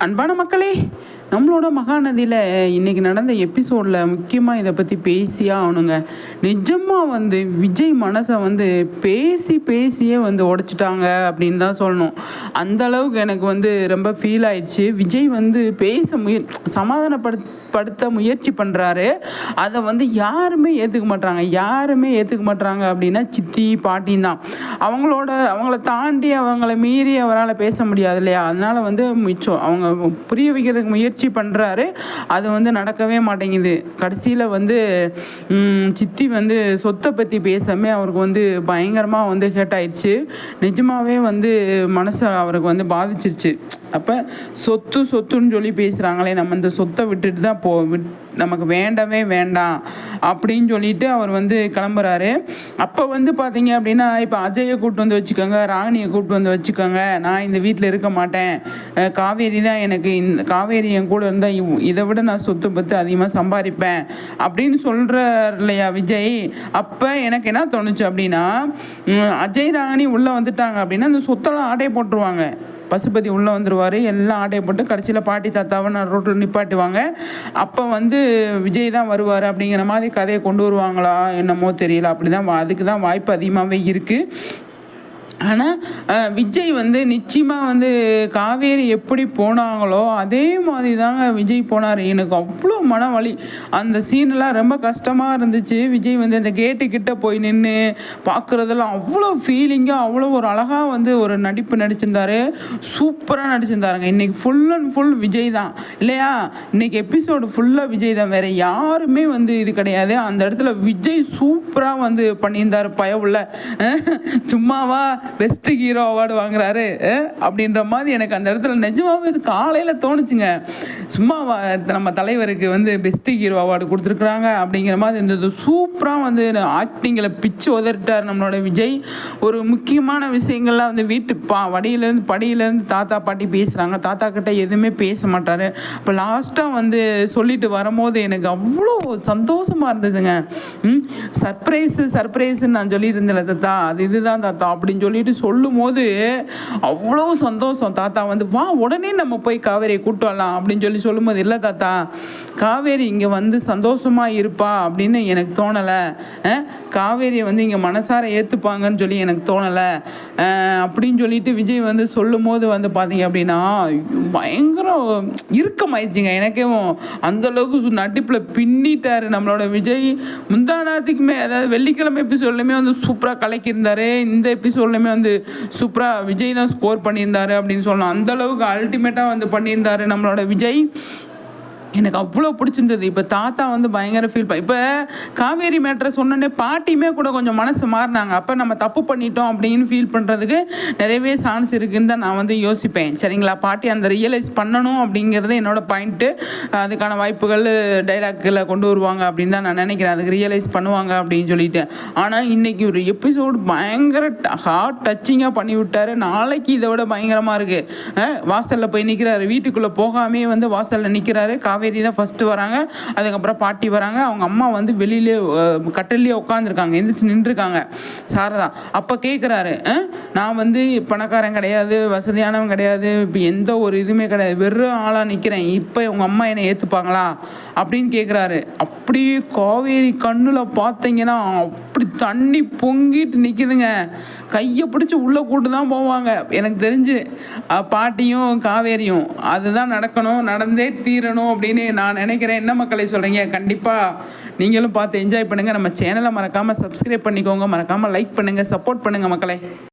அன்பான மக்களே நம்மளோட மகாநதியில் இன்றைக்கி நடந்த எபிசோடில் முக்கியமாக இதை பற்றி பேசியே ஆகணுங்க. நிஜமாக வந்து விஜய் மனசை வந்து பேசி பேசியே வந்து உடைச்சிட்டாங்க அப்படின்னு தான் சொல்லணும். அந்த அளவுக்கு எனக்கு வந்து ரொம்ப ஃபீல் ஆயிடுச்சு. விஜய் வந்து பேச முய சமாதானப்படுத்த முயற்சி பண்ணுறாரு அதை வந்து யாருமே ஏற்றுக்க மாட்டாங்க யாருமே ஏற்றுக்க மாட்டாங்க அப்படின்னா சித்தி பாட்டின் தான். அவங்களோட அவங்கள தாண்டி அவங்கள மீறி அவரால் பேச முடியாது இல்லையா? அதனால் வந்து மிச்சம். அவங்க புரிய வைக்கிறதுக்கு முயற்சி பண்ணுறாரு அது வந்து நடக்கவே மாட்டேங்குது. கடைசியில் வந்து சித்தி வந்து சொத்தை பற்றி பேசாமே அவருக்கு வந்து பயங்கரமாக வந்து ஹேட் ஆயிடுச்சு. நிஜமாகவே வந்து மனசை அவருக்கு வந்து பாதிச்சிருச்சு. அப்போ சொத்து சொத்துன்னு சொல்லி பேசுகிறாங்களே நம்ம இந்த சொத்தை விட்டுட்டு தான் போ விட் நமக்கு வேண்டவே வேண்டாம் அப்படின்னு சொல்லிட்டு அவர் வந்து கிளம்புறாரு. அப்போ வந்து பார்த்தீங்க அப்படின்னா இப்போ அஜயை கூப்பிட்டு வந்து வச்சுக்கோங்க ராணியை கூப்பிட்டு வந்து வச்சுக்கோங்க நான் இந்த வீட்டில் இருக்க மாட்டேன். காவேரி தான் எனக்கு இந்த காவேரி என் கூட இருந்தால் இவ் இதை விட நான் சொத்து பத்து அதிகமாக சம்பாதிப்பேன் அப்படின்னு சொல்கிறார் இல்லையா விஜய். அப்போ எனக்கு என்ன தோணுச்சு அப்படின்னா அஜய் ராணி உள்ளே வந்துட்டாங்க அப்படின்னா அந்த சொத்தெல்லாம் ஆடே போட்டுருவாங்க. பசுபதி உள்ளே வந்துடுவார் எல்லாம் ஆட்டையை போட்டு கடைசியில் பாட்டி தாத்தாவை நான் ரோட்டில் நிப்பாட்டுவாங்க. அப்போ வந்து விஜய் தான் வருவார் அப்படிங்கிற மாதிரி கதையை கொண்டு வருவாங்களா என்னமோ தெரியல. அப்படி தான் அதுக்கு தான் வாய்ப்பு அதிகமாகவே இருக்குது ஆனால் விஜய் வந்து நிச்சயமாக வந்து காவேரி எப்படி போனாங்களோ அதே மாதிரி தாங்க விஜய் போனார். எனக்கு அவ்வளோ மன வலி அந்த சீனெல்லாம் ரொம்ப கஷ்டமாக இருந்துச்சு. விஜய் வந்து அந்த கேட்டு கிட்ட போய் நின்று பார்க்குறதெல்லாம் அவ்வளோ ஃபீலிங்காக அவ்வளோ ஒரு அழகாக வந்து ஒரு நடிப்பு நடிச்சிருந்தாரு. சூப்பராக நடிச்சிருந்தாருங்க. இன்னைக்கு ஃபுல் அண்ட் ஃபுல் விஜய் தான். இல்லையா? இன்னைக்கு எபிசோடு ஃபுல்லாக விஜய் தான். வேறு யாருமே வந்து இது கிடையாது. அந்த இடத்துல விஜய் சூப்பராக வந்து பண்ணியிருந்தார் பயவுள்ள. சும்மாவா பெஸ்ட் ஹீரோ அவார்டு வாங்குறாரு. அப்படின்ற மாதிரி எனக்கு அந்த இடத்துல நிஜமாகவே இது காலையில் தோணுச்சுங்க. சும்மாவா நம்ம தலைவருக்கு வந்து பெஸ்ட் ஹீரோ அவார்டு கொடுத்துருக்குறாங்க அப்படிங்கிற மாதிரி இருந்தது. சூப்பராக வந்து ஆக்டிங்கில் பிச்சு உதறிட்டார் நம்மளோட விஜய். ஒரு முக்கியமான விஷயங்கள்லாம் வந்து வீட்டு பா வடியிலேருந்து படியிலேருந்து தாத்தா பாட்டி பேசுகிறாங்க தாத்தா கிட்ட எதுவுமே பேச மாட்டார். இப்போ லாஸ்ட்டாக வந்து சொல்லிட்டு வரும்போது எனக்கு அவ்வளோ சந்தோஷமாக இருந்ததுங்க. ம் சர்ப்ரைஸு சர்ப்ரைஸுன்னு நான் சொல்லியிருந்தேன் தாத்தா. அது இதுதான் தாத்தா அப்படின்னு சொல்லிட்டு சொல்லும் போது அவ்வளோ சந்தோஷம். தாத்தா வந்து வா உடனே நம்ம போய் காவேரியை கூட்டு வரலாம் அப்படின்னு சொல்லி சொல்லும்போது இல்லை தாத்தா காவேரி இங்கே வந்து சந்தோஷமாக இருப்பா அப்படின்னு எனக்கு தோணலை. காவேரியை வந்து இங்கே மனசார ஏற்றுப்பாங்கன்னு சொல்லி எனக்கு தோணலை. அப்படின்னு சொல்லிட்டு விஜய் வந்து சொல்லும் போது வந்து பார்த்தீங்க அப்படின்னா பயங்கரம் இருக்கமாயிடுச்சுங்க எனக்கே அந்த அளவுக்கு நடிப்பில் பின்னிட்டார் நம்மளோட விஜய். முந்தானாத்துக்குமே அதாவது வெள்ளிக்கிழமை எபிசோட்லையுமே வந்து சூப்பராக கலக்கியிருந்தார். இந்த எபிசோட்லையுமே வந்து சூப்பராக விஜய் தான் ஸ்கோர் பண்ணியிருந்தாரு அப்படின்னு சொல்லலாம். அந்தளவுக்கு அல்டிமேட்டாக வந்து பண்ணியிருந்தாரு நம்மளோட விஜய். எனக்கு அவ்வளோ பிடிச்சிருந்தது. இப்போ தாத்தா வந்து பயங்கர ஃபீல் ப இப்போ காவேரி மேட்ரை சொன்னோன்னே பாட்டியுமே கூட கொஞ்சம் மனசு மாறினாங்க. அப்போ நம்ம தப்பு பண்ணிட்டோம் அப்படின்னு ஃபீல் பண்ணுறதுக்கு நிறையவே சான்ஸ் இருக்குதுன்னு தான் நான் வந்து யோசிப்பேன். சரிங்களா? பாட்டி அந்த ரியலைஸ் பண்ணணும் அப்படிங்கிறது என்னோடய பாயிண்ட்டு அதுக்கான வாய்ப்புகள் டைலாக்கில் கொண்டு வருவாங்க அப்படின்னு தான் நான் நினைக்கிறேன். அதுக்கு ரியலைஸ் பண்ணுவாங்க அப்படின்னு சொல்லிட்டு. ஆனால் இன்னைக்கு ஒரு எபிசோடு பயங்கர ஹார்ட் டச்சிங்காக பண்ணிவிட்டாரு. நாளைக்கு இதை விட பயங்கரமாக இருக்குது வாசலில் போய் நிற்கிறாரு வீட்டுக்குள்ளே போகாமே வந்து வாசலில் நிற்கிறாரு காவேரி காவேரி தான் ஃபஸ்ட்டு வராங்க. அதுக்கப்புறம் பாட்டி வராங்க. அவங்க அம்மா வந்து வெளியிலே கட்டிலே உட்காந்துருக்காங்க எந்திரிச்சு நின்றுருக்காங்க. சாரதா அப்போ கேட்குறாரு நான் வந்து பணக்காரன் கிடையாது வசதியானவன் கிடையாது இப்போ எந்த ஒரு இதுவுமே கிடையாது. வெறும் ஆளாக நிற்கிறேன் இப்போ உங்கள் அம்மா என்னை ஏற்றுப்பாங்களா அப்படின்னு கேட்குறாரு அப்படியே காவேரி கண்ணில் பார்த்தீங்கன்னா அப்படி தண்ணி பொங்கிட்டு நிற்கிதுங்க கையை பிடிச்சி உள்ளே கூட்டு தான் போவாங்க. எனக்கு தெரிஞ்சு பாட்டியும் காவேரியும் அதுதான் நடக்கணும் நடந்தே தீரணும் அப்படின்னு நான் நினைக்கிறேன். என்ன மக்களை சொல்கிறீங்க கண்டிப்பாக நீங்களும் பார்த்து என்ஜாய் பண்ணுங்கள் நம்ம சேனலை மறக்காமல் சப்ஸ்கிரைப் பண்ணிக்கோங்க. மறக்காமல் லைக் பண்ணுங்கள் சப்போர்ட் பண்ணுங்கள் மக்களை.